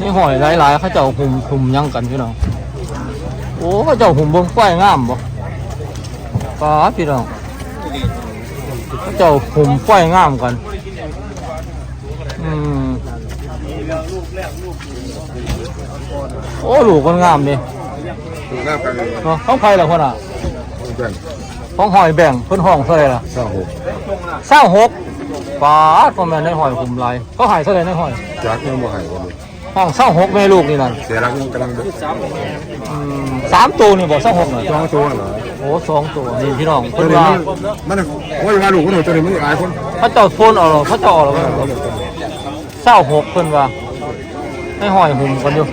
นี่หอยหลายๆเขาเจ้าหุ่มหุ่มยังกันพี่น้องโอ้เขาเจ้าหุ่มเบิ่งควายงามบ่ป้าดพี่น้องเขาเจ้าหุ่มควายงามกันอืมโอ้ลูกมันงามดิดูหน้ากันเลยเนาะของใครล่ะคนอะเพื่อนของหอยแบ่งเพิ่นห้องเท่าไหร่ล่ะเศร้าหกเศร้าหก ปาดพ่อแม่นได้หอยหุ่มลายเขาหายเท่าไหร่ในหอยจากเมื่อมาหายวันนี้ห้องเศร้าหกแม่ลูกนี่นั่นเสียรักกำลังอืมสามตัวนี่บอกเศร้าหกน่ะจ้องตัวเหรอโอ้สองตัวนี่พี่น้องตัวนนี้ว่ามันว่าอยู่ว่าลูกคนหนึ่งตัวนี้มันอายคนพระเจ้าโฟนเอาหรอพระเจ้าเอาหรอเศร้าหกเพิ่นว่าให้หอยหุ่มกันอยู่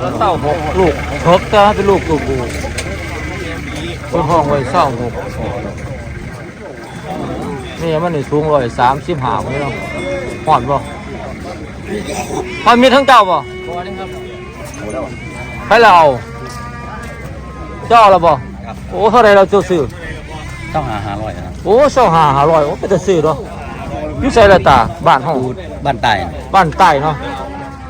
แล้วเศร้าหกลูกเพิกจะเป็นลูกตัวกูเพิ่นห้องไว้เศร้าหก นี่มันนี่สูงร้อยสามสิบห้าพี่น้องหอดบ่หอดมีทั้งเจ้าบ่ให้เราเอาเจ้าเราบ่โอ้เท่าไรเราเจ้าซื้อต้องหาหาร้อยครับโอ้เศร้าหาหาร้อยโอ้เป็นแต่ซื้อเนาะอยุ่ใส่ละตาบ้านห้องบ้านใต้บ้านใต้เนาะ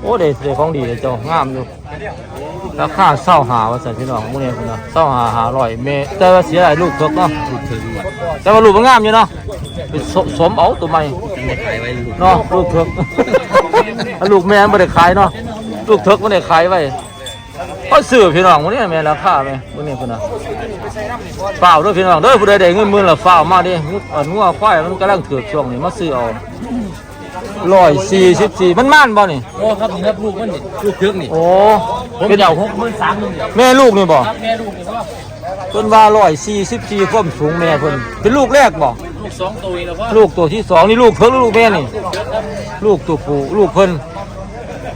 โอ้เด็ดเด็ดของดีเลยเจ้างามอยู่ราคาเศร้าหาว่าสันพี่น้องมื้อนี้พุ่นน่ะเศร้าหาหาร้อยเมแต่ว่าเสียหลายลูกเถกเนาะลูกถึงวัดแต่ว่าลูกมันงามอยู่เนาะ ไปสสมเอาตัวใหม่ยังได้ขายไว้ลูกเนาะลูกเถกอันลูกแม่ไม่ได้ขายเนาะลูกเถกไม่ได้ขายไว้ก็ซื้อพี่น้องมื้อนี้แม่ราคาแม่มื้อนี้พุ่นน่ะเปล่าเด้อพี่น้องเด้อผู้ใดได้เงินหมื่นละฟ้าวมาดิอันงัวควายมันกำลังถือช่วงนี้มาซื้อเอาร้อยสี่สิบสี่มันม่านบ่นี่โอ้ครับนี่ครับลูกมันนี่ลูกเครื่องนี่โอ้ผมเป็นเดาหกหมื่นสามหมื่นแม่ลูกนี่บ่ครับแม่ลูกนี่ว่าเพิ่นว่าร้อยสี่สิบสี่ความสูงแม่เพิ่นเป็นลูกแรกบ่ ลูกสองตัวแล้วว่าลูกตัวที่สองนี่ลูกเพิ่นหรือลูกแม่นี่ ลูกตัวผู้ลูกเพิ่น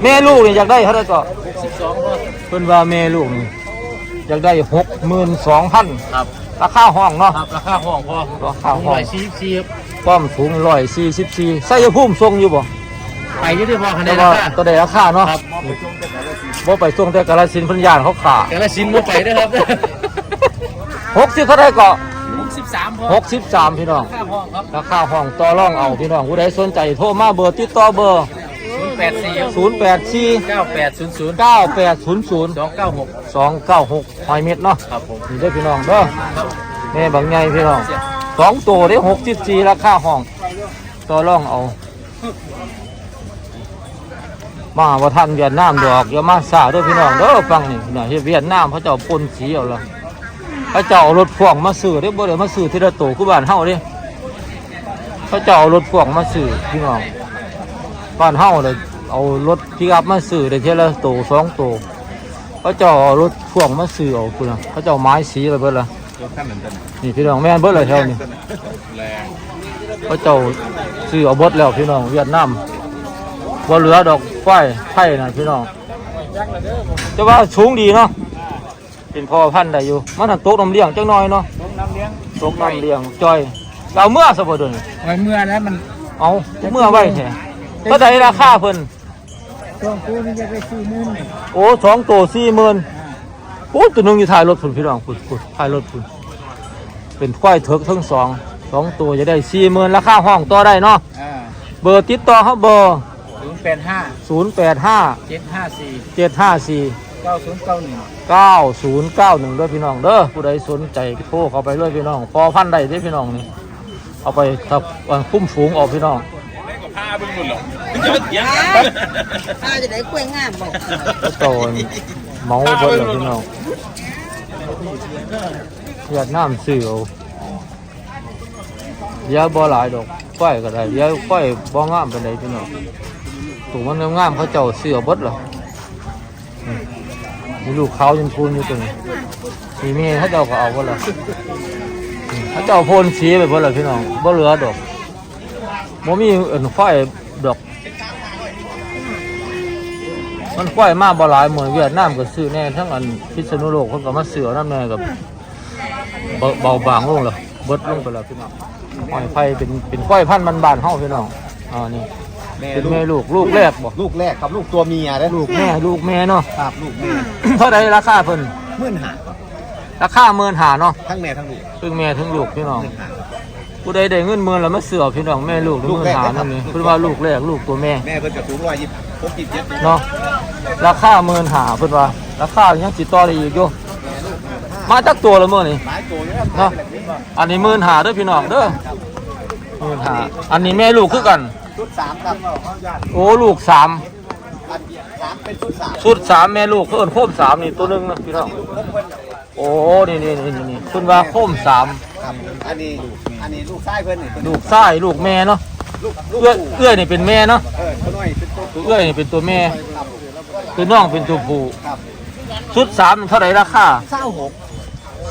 แม่ลูกนี่อยากได้เท่าไหร่ก็สิบสองว่าเพิ่นว่าแม่ลูกนี่อยากได้หกหมื่นสองพันครับราคาห้องเนาะครับราคาห้องพอราคาห้องร้อยสี่สิบสี่ครับความสูงร้อยสี่สิบสี่ใส่ยภูมิทรงอยู่บ่ไปอยี่ที่พอคะแนแต่นว่าราคาตัวใดราคาเนาะครับบ่ไปทรงแต่กาลสินธุ์เพิ่นย่านเขาขาแต่ละชิ้นมาไปด้วยครับหกสิบเท่าไหร่ก็หก สิบสามพอหกสิบสามพี่น้อง ค่าห้องครับราคาห้องต่อรองเอาพี่น้องผู้ใดสนใจโทรมาเบอร์ติดต่อเบอร์ ศูนย์แปดสี่0 8 4 เก้าแปดศูนย์ศูนย์9 8 0 0 สองเก้าหก2 9 6หอยเม็ดเนาะครับผมนี่ได้อพี่น้องเด้อแม่บางใหญ่พี่น้องสองตัวได้หกสิบสี่ราคาห้องต่อรองเอา มาว่าท่านเวียดนามดอกอย่ามาซาเด้วยพี่น้องเด้อฟังนี่นะเฮ็ดเวียดนามเขาเจ้าปนสีเอาละ เขาเจ้าเอารถพ่วงมาซื้อได้บ่ได้มาซื้อทีละตัวคือบ้านเฮาเด้เขาเจ้าเอารถพ่วงมาซื้อพี่น้องบ้านเฮาเลยเอารถพิกอัพมาซื้อได้ทีละตัวสองโตัวเขาเจ้าเอารถพ่วงมาซื้อเอาพุ่นะเขาเจ้าไม้สีอะไรเบิดละนี่พี่น้องแม่นเบิดเลยแถวนี้เขาเจ้าซื้อเอาเบิดแล้วพี่น้องเวียดนามบ่เหลือดอกไฟไผ่นะพี่น้องแต่ว่าสูงดีเนาะ เป็นพอพันธุ์ได้อยู่ มันหันตกน้ำเลี้ยงจังน้อยเนาะน้ำเลี้ยงตกน้ำเลี้ยงจอย เราเมื่อสะบ่เดินไว้เมื่อนั้นมันเอาเมื่อไว้แท้ก็ได้ราคาเพิ่นช่วงกูนี่จะไปสี่หมื่นโอ้สองตัวสี่หมื่นโอ้ตัวหนึงอยู่ท้ายรถพุ่นพี่น้องพุ่นพุ่นท้ายรถพุ่นเป็นควายเถิกทั้งสองสองตัวจะได้สี่หมื่นราคาห้องต่อได้เนาะอ่าเบอร์ติดต่อเขาเบอร์ศูนย์แปดห้าศูนย์แปดห้าเจ็ดห้าสี่เจ็ดห้าสี่ เก้าศูนย์เก้าหนึ่งเก้าศูนย์เก้าหนึ่งด้วยพี่น้องเด้อผู้ใดสนใจโทรเข้าไปเลยพี่น้องพอพันได้เด้อพี่น้องนี่เอาไปทับคุ้มฝูงออกพี่น้องถ้าจะได้กล้วยงามบอกก็โตนเมาเบิดเลยพี่น้องเวียดนามซื้อเอาเยอะบ่หลายดอกก้อยก็ได้เยอะก้อยบ่งามปานใดพี่น้องถูกมันงามๆเขาเจ้าซื้อเอาเบิดเหรออืม มีลูกเขายังพูนอยู่ตรงนี้มีเมียเขาเจ้าก็เอาเบิดเหรออืมเขาเจ้าโพนสีไปเบิดเหรอพี่น้องบ่เหลือดอกบ่มีเอ็นไฟดอก มันควายมากบ่หลายเหมือนเวียดนามก็ซื้อแน่ทั้งอันพิษณุโลกเพิ่นก็มาซื้อน้ำแน่กับเบาบางลงแล้วเบิดลงไปแล้วพี่น้องหอยไผ่เป็นเป็นควายพันธุ์บ้านๆเฮาพี่น้องอ่านี่ เป็นแม่ลูกลูกแรกบ่ลูกแรกกับลูกตัวเมียได้ลูกแม่ลูกแม่เนาะครับลูกแม่เท่าใดราคาเพิ่นมื่นหาราคาหมื่นหาเนาะทั้งแม่ทั้งลูกซึ่งแม่ถึงลูกพี่น้องมื่นหาผู้ใดได้เงินหมื่นแล้วมาเสือพี่น้องแม่ลูกหรือมื่นหานั่นนี่เพิ่นว่าลูกแรกลูกตัวแม่แม่เพิ่นจะสูงร้อยยี่สิบหกยี่สิบเจ็ดเนาะราคาหมื่นหาเพิ่นว่าราคายังสิต่อได้อีกอยู่มาจักตัวละมื้อนี่หลายตัวเยอะเนาะอันนี้หมื่นหาเด้อพี่น้องเด้อหมื่นหาอันนี้แม่ลูกคือกัน ชุดสามครับโอ้ลูกสามอันสามเป็นชุดสามชุดสามแม่ลูกเพิ่นโคมสามนี่ตัวหนึงนะพี่น้องโอ้นี่นี่นี่นี่เพิ่นว่าโคมสามครับอันนี้อันนี้ลูกชายเพิ่นนี่เป็นลูกชายลูกแม่เนาะลูกลูกเอื้อยเอื้อยนี่เป็นแม่เนาะเออตัวน้อยเป็นตัวตัวเอื้อยนี่เป็นตัวแม่ตัวน้องเป็นตัวผู้ครับชุดสามเท่าไหร่ราคาเศร้าหก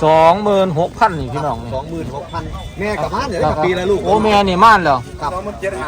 สองหมื่นหกพันนี่พี่น้องนี่สองหมื่นหกพันแม่กับบ้านเดี๋ยวได้กับปีละลูกโอ้แม่นี่ม่านแล้วครับ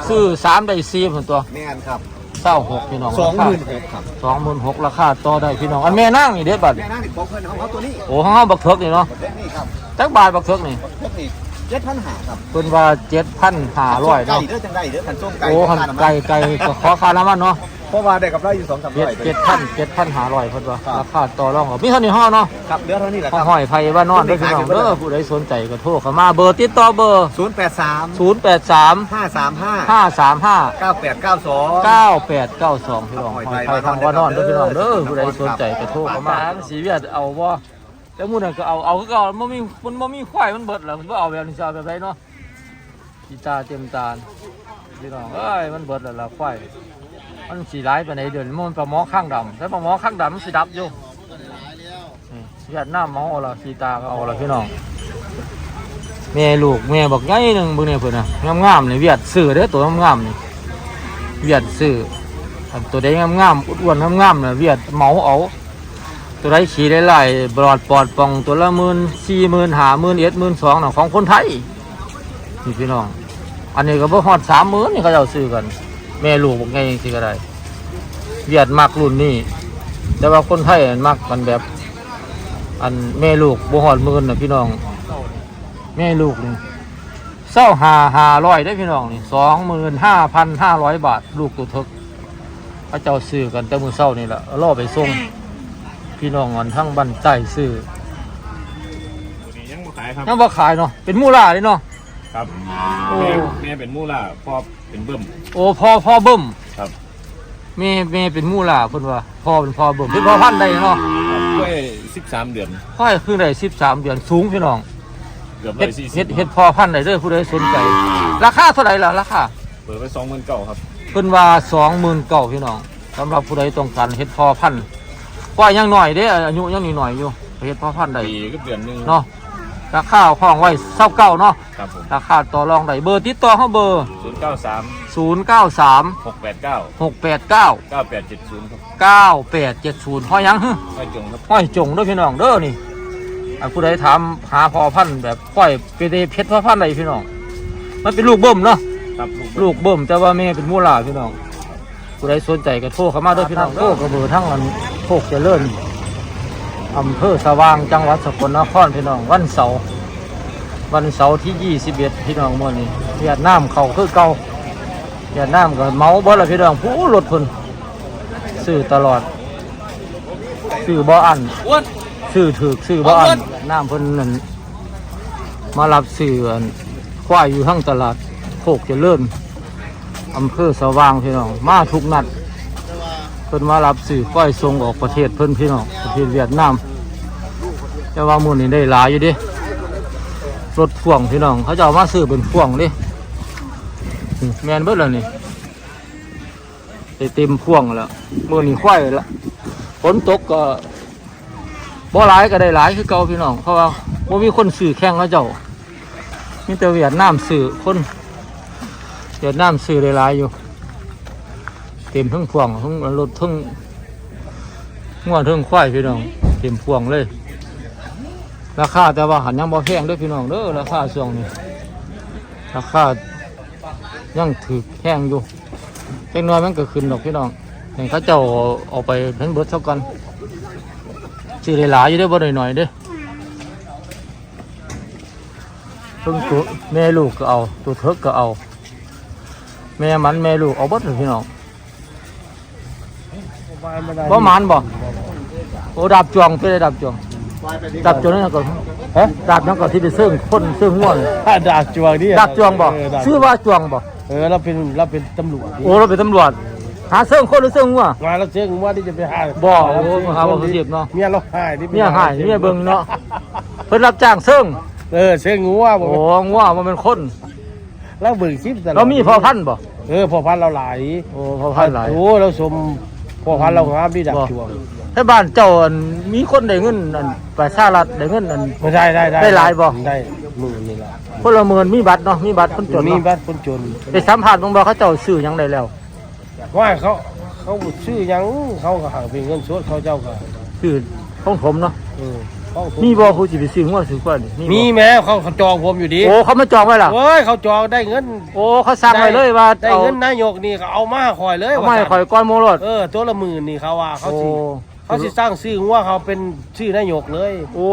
ซื้อสามได้สี่ผนตัวแม่นครับเศร้าหกพี่น้องสองหมื่นหกครับสองหมื่นหกราคาต่อได้พี่น้องอันแม่นั่งนี่เด็ดบัดแม่นั่งนี่บอกเพิ่นของเขาตัวนี้โอ้ข้างห้าบักเถิกนี่เนาะเด็กนี่ครับจักบาทบักเถิกนี่เด็กนี่เจ็ดพันหาครับเพิ่นว่าเจ็ดพันห้าร้อยไก่เนาะเด้อจังไก่เด้อขันส้มไก่โอ้หันไก่ไก่ก็ขอค่าน้ำมันเนาะ เพราะว่าได้กับเราอยู่สองสามเจ็ดร้อยเจ็ดพันเจ็ดพันห้าร้อยเพิ่นว่าราคาต่อรองกับมีเท่านี้ห้อเนาะครับเดือนเท่านี้แหละคห้อรับห้อยไผว่านอนเด้อพี่น้องเด้อผู้ใดสนใจก็โทรเข้ามาเบอร์ติดต่อเบอร์ศูนย์แปดสามศูนย์แปดสามห้าสามห้าห้าสามห้าเก้าแปดเก้าสองเก้าแปดเก้าสองพี่น้องหอยหไทอยยไทยทางว่านอนเด้อพี่น้องเด้อผู้ใดสนใจก็โทรเข้ามาสีเวียดเอาบ่แล้วหมู่นั่นก็เอาเอาคือเก่ามันมีมันบ่มีควายมันเบิดแล้วมันบ่เอาแบบนี้สิเอาแบบไรเนาะกีตาเต็มตาพี่น้องเอ้ยมันเบิดแล้วล่ะควาย มันสีร้ายไปไหนใดเดือนมันปลาหมอข้างดำแต่ปลาหมอข้างดำมันสีดับอยู่นี่เวียดนามเมาเอาละกีตาก็เอาละพี่น้องแม่ลูกแม่บอกใหญ่หนึงเบิ่งเนี่ยเพิ่นน่ะงามๆนี่เวียดซื้อเด้อตัวงามๆนี่เวียดซื้ออันตัวใดงามๆอ้วนๆงามๆน่ะเวียดเหมาเอาตัวใดขี่ได้หลายๆบลอดปลอดปองตัวละหมื่นสี่หมื่นห้าหมื่นเอ็ดหมื่นสองน่ะของคนไทยนี่พี่น้องอันนี้ก็บ่ฮอดสามหมื่นนี่เขาเจ้าซื้อกัน แม่ลูกบอกไงจริงๆก็ได้เวียดมักรุ่นนี้ แต่ว่าคนไทยมักกันแบบ อันแม่ลูกบ่ฮอดหมื่นน่ะพี่น้อง แม่ลูกนี่เศร้าหาหาร้อยได้พี่น้องนี่สองหมื่นห้าพันห้าร้อยบาท ลูกตัวเทึกพระเจ้าซื้อกันแต่มือเศร้านี่แหละเอาล่อไปส่งพี่น้องอันทั้งบันใจซื้อยังบ่ขายครับยังบ่ขายเนาะเป็นมูลาเลยเนาะ ครับโอ้ แม่แม่เป็นมูล่าพ่อเป็นเบิ่มโอ้พ่อพ่อเบิ่มครับแม่แม่เป็นมูลาเพิ่นว่าพ่อเป็นพ่อเบิ่มเป็นพ่อพันธุ์ได้เนาะกล้วยสิบสามเดือนพ่อคือได้สิบสามเดือนสูงพี่น้องเกือบเฮ็ร้อดยสี่สิเฮ็บดเฮ็ดพ่อพันธุ์ได้เด้อผู้ใดสนใจ ราคาเท่าไหร่ล่ะราคา เปิดไปสองหมื่นเก้าครับเพิ่นว่าสองหมื่นเก้าพี่น้องสำหรับผู้ใดต้องการเฮ็ดพ่อพันธุ์ว่ายังหน่อยเด้อายุยังน้อยๆอยู่เฮ็ดพ่อพันธุ์ได้ปีก็เดือนหนึงเนาะ ราคาห้องไว้เศร้าเก้าเนาะครับผมราคาต่อรองได้เบอร์ติดต่อเขาเบอร์ ศูนย์เก้าสาม0 9 3 หกแปดเก้า6 8 9 เก้าแปดเจ็ดศูนย์ครับ9 8 7 0พ่อยังฮึไม่จงครับห้อยจงเด้วยพี่น้องเด้อนี่อันผู้ใดถามหาพ่อพันธุ์แบบก้อยเปเดเพชรพ่อพันธุ์ใดพี่น้อง มันเป็นลูกเบิ่มเนาะ ครับลูกลูกเบิ่มแต่ว่าแม่เป็นมูลาพี่น้องผู้ใดสนใจก็โทรเข้ามาเด้วยพี่น้องโทรกระเบอร์ทั้งอันโคกเจริญ อำเภอสว่างจังหวัดสกลนครพี่น้องวันเสาร์วันเสาร์ที่ 21 พี่น้องมื้อนี้เวียดนามเขาคือเก่าเวียดนามก็เมาบ่ละพี่น้องผู้รถพิ่นซื้อตลอดซื้อบ่อันซื้อถูกซื้อบ่อันน้ำเพิ่นนั่นมารับซื้ออันควายอยู่ทั้งตลาดโคกเจริญอำเภอสว่างพี่น้องมาทุกนัด เพิ่นมารับสื่อก้อยส่งออกประเทศเพิ่นพี่น้องประเทศเวียดนามแต่ว่ามื้อนี้ได้หลายอยู่ดิรถพ่วงพี่น้องเขาจะเอามาซื้อเป็นพ่วงดิแมนเบิดแล้วนี่ได้เต็มพ่วงแล้วมือนี้ควายแล้วฝนตกก็บ่หลายก็ได้หลายคือเก่าพี่น้องเพราะว่าบ่มีคนซื้อแข่งเขาเจ้ามีแต่เวียดนามซื้อคนเวียดนามซื้อได้หลายอยู่ เต็มทั้งพวงทั้งรถทั้งงวดทั้งควายพี่น้องเต็มพวงเลย ราคาแต่ว่าหันยังบ่แพงด้วยพี่น้องเด้อราคาช่วงนี้ราคายังถือแพงอยู่เล็กน้อยมันก็ขึ้นดอกพี่น้องเห็นเขาเจ้าเอาไปเพิ่นเบิดเท่ากันซื้อได้หลายอยู่ได้บ่ได้หน่อยๆเด้อเพิ่งตัวแม่ลูกก็เอา ตัวเทิกก็เอา แม่มันแม่ลูกเอาบดเลยพี่น้อง บ่หมานบ่โอ้ดับจวงไปเลยดับจวงดับจวงนี่ก่อนฮะดาบยังก็ที่ไปเสื่องคนเสื่องง่วนถ้าดาบจวงนี่ดาบจวงบ่เดาบชื่อว่าจวงบ่เออเราเป็นเราเป็นตำรวจโอ้เราเป็นตำรวจหาเสื่องคนหรือเสื่องง่วมาเราเจ๊งว่าที่จะไปหาบ่โอ้หาว่าเขาเจ็บเนาะเมียเราหายนี่เมียหายเมียเบิ่งเนาะเพิ่นรับจ้างเสื่องเออเจ๊งงัวบ่โอ้ง่วมันเป็นคนเราเบิ่งคลิปตลอดเรามีพอพันธุ์บ่เออพอพันธุ์เราหลายโอ้พอพันธุ์หลายโอ้เราสม พอพันธุ์เรางามที่ดับจวงให้บ้านเจ้าอันมีคนได้เงินอันประชารัฐได้เงินอัน ไม่ได้ได้ได้ได้หลายบ่ ได้หมื่นนี่ล่ะคนละหมื่นมีบัตรเนาะมีบัตรคนจนมีเนาะบ้านคนจนได้สัมผัสบ่เขาเจ้าซื้อหยังได้แล้วว่าเขาเขาชื่อหยังเขาก็หาเป็นเงินสดเขาเจ้าก็ซื้อของผมเนาะเออเขาก็ มีบ่ผู้สิไปซื้อหัวซื้อกล้วยนี่มีบ่แม้เขาเขาจองผมอยู่ดีโอ้เขามาจองไว้ล่ะเฮ้ยเขาจองได้เงินโอ้เขาสั่งไว้เลยว่าได้เอาเงินนายกนี่เขาเอามาคอยเลยเอาไม่ว่าข่อยก้อนโมรดเออตัวละหมื่นนี่เขาว่าเขาโอ้สิเขาสิสร้างชื่อว่าเขาเป็นชื่อนายกเลยโอ้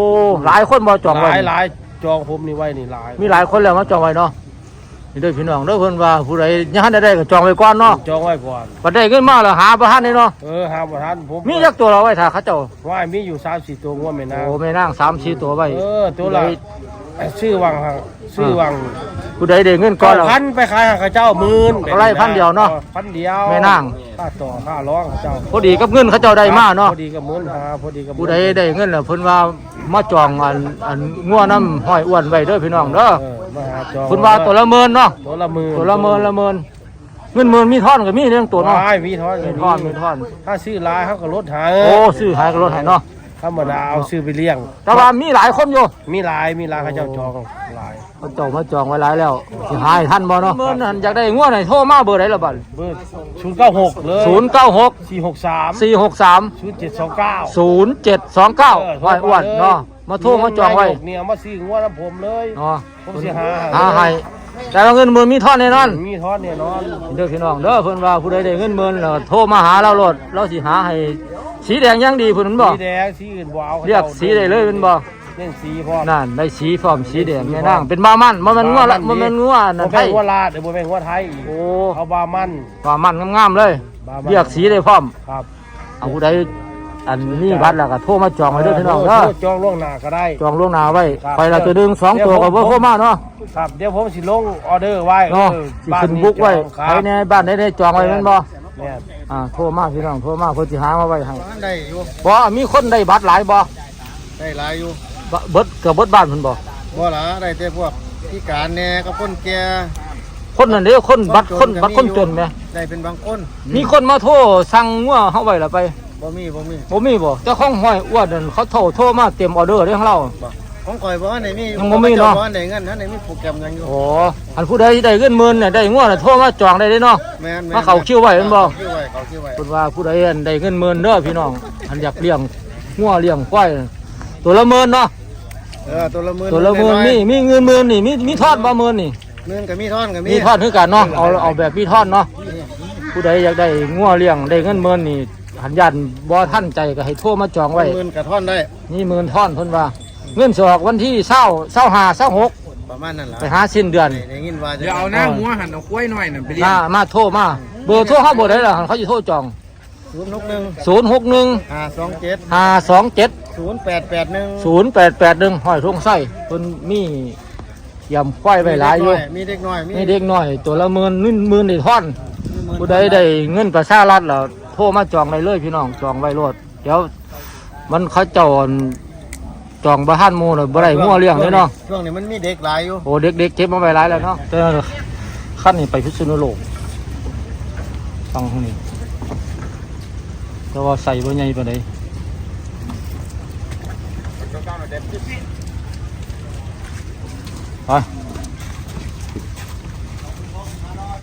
หลายคนบ่จองหไว้ลายหลายจองผมนี่ไว้นี่หลาย มีหลายคนแล้วมาจองไว้เนาะ นี่เด้อพี่น้องเด้อเพิ่นว่าผู้ใดยังทันได้ได้ก็จองไว้ก่อนเนาะจองไว้ก่อนบัดได้เงินมาแล้วหาบ่ทันได้เนาะเออหาประทานผมมีจักตัวเราไว้ถ้าเขาเจ้าว่ามีอยู่สามสี่ตัวงัวแม่นางโอ้แม่นาง3 4ตัวไว้เออตัวละชื่อวังฮะชื่อวังผู้ใดได้เงินก่อนแล้วพันไปขายให้เขาเจ้าหมื่นเอาไล่พันเดียวเนาะพันเดียวแม่นางค่าต่อค่าร้องเขาเจ้าพอดีกับเงินเขาเจ้าได้มาเนาะพอดีกับหมื่นหาพอดีกับผู้ใดได้เงินแล้วเพิ่นว่า มาจองอันอันงัวน้ำห้อยอ้วนไว้เด้อพี่น้องเด้อเออมาหาจองเพิ่นว่าตัวละหมื่นเนาะตัวละหมื่นตัวละหมื่นละหมื่นเงินหมื่นมีท่อนก็มีเรื่องตัวเนาะว้ายมีทอนมีท่อนมีท่อน ถ้าซื้อหลายเขาก็ลดหายโอ้ซื้อหายก็รถหายเนาะธรรมดาเอาซื้อไปเลี้ยง แต่ว่ามีหลายคนอยู่มีหลายมีหลายเขาเจ้าจองหลาย เขาเจ้ามาจองไว้หลายแล้วสิหายทันบ่เนาะเมื่อนั้นอยากได้งัวไหนโทรมาเบอร์ไหนละบัดเบอร์ศูนย์เก้าหกเลยศูนย์เก้าหกสี่หกสามสี่หกสามศูนย์เจ็ดสองเก้าศูนย์เจ็ดสองเก้าห้อยอ้วนเนาะมาโทรมาจองไว้เนี่ยมาซื้องัวน้ำผมเลยเนาะผมสิหาหาให้แต่ว่าเงินหมื่นมีท่อนแน่นอน มีทอนเนี่ยนอน เด้อพี่น้องเด้อเพิ่นว่าผู้ใดได้เงินหมื่นแล้วโทรมาหาเราโลดเราสิหาให้สีแดงยังดีเพิ่นบอกสีแดงสีอื่นบ่เอาเรียกสีได้เลยเพิ่นบอก เล่นสีพร้อมนั่นได้สีพร้อมสีแดงแม่นางเป็นบามันบ่แม่นงัวละบ่แม่นงัวบ่นั่นไทแม่ยงงัวลาดเดี๋ยวบ่แม่งงัวไทยอีกโอ้เอาบามันบามันงามๆเลยบามันเรียกสีได้พร้อม ครับเอาผู้ใดอันนี้บัตรแล้วก็โทรมาจองไว้เด้อพี่น้องเด้อโทรจองล่วงหน้าก็ได้ จองล่วงหน้าไว้ครับไปละตัวหนึงสองตัวก็บ่โทรมาเนาะครับเดี๋ยวผมสิลงออเดอร์ไว้เนาะเออสิขึ้นบุ๊กไว้จองคใครรับในบ้านใดได้จองไว้แม่นบ่แม่นอ่าโทรมาพี่น้องโทรมาเพิ่นสิหามาไว้ให้ได้อยู่บ่มีคนได้บัตรหลายบ่ได้หลายอยู่ บเบิดเกือบเบิดบ้านเพิ่นบ่บ่ล่ะได้แต่พวกพิการแหน่กับคนแก่คนนั่นเด้อคนบัตรคนบัตรคนจนแหมได้เป็นบางคนมีคนมาโทรสั่งงัวเฮาไว้ละไปบ่มีบ่มีบ่มีบ่เจ้าของห้อยอ้วนนั่นเขาโทรโทรมาเต็มออเดอร์เด้ของเราของข่อยบ่อันไหนมียังบ่มีเนาะบ่อันไหนเงินอันไหนมีโปรแกรมยังอยู่โอ้อันผู้ใดได้เงินหมื่นน่ะได้งัวน่ะโทรมาจองได้เด้เนาะแม่นแม่นมาเข้าคิวไว้แม่นบ่เข้าคิวไว้เขาคิวไว้เพิ่นว่าผู้ใดอันได้เงินหมื่นเด้อพี่น้องอันอยากเลี้ยงงัวเลี้ยงควาย ตัวละหมื่นเนาะเออตัวละหมื่นตัวละหมื่นมีมีเงินหมื่นนี่มีมีทอดบ่หมื่นนี่หมื่นก็มีท่อนก็มีมีทอดคือกันเนาะเอาเอาแบบมีทอดเนาะผู้ใดอยากได้งัวเลี้ยงได้เงินหมื่นนี่หันยันบ่ทันใจก็ให้โทรมาจองไว้หมื่นก็ท่อนได้นี่หมื่นท่อนเพิ่นว่าเงินสิออกวันที่เศร้าเศร้าหาเศร้าหกประมาณนั้นล่ะไปหาสิ้นเดือนได้ยินว่าจะเดี๋ยวเอาหน้าหัวหันเอากล้วยหน่อยน่ะไปเลี้ยมางมาโทรมาเบอร์โทรเขาเบอร์ได้ล่ะเขาจะโทรจองศูนย์หกหนึ่งศูนย์หกหนึ่งห้าสองเจ็ดห้าสองเจ็ด ศูนย์แปดแปดหนึ่งศูนย์แปดแปดหนึ่งห้อยทงไส้เพิ่นมียำควายไว้หลายอยู่มีเด็กน้อยมีนี่เด็กน้อย ตัวละหมื่นนึ่นหมื่นในท่อนผู้ใดได้เงินประชารัฐแล้วโทรมาจองได้เลยพี่น้องจองไว้โลดเดี๋ยวมันเขาเจอนจองบ้านหมูเลยบ่ได้งัวเลี้ยงเลยเนาะช่วงนี้มันมีเด็กหลายอยู่โอ้เด็กๆเก็บมาไว้หลายแล้วเนาะแต่ขั้นนี้ไปพิษณุโลกฟังทางนี้แต่ว่าใส่บ่ใหญ่ปานใด ไป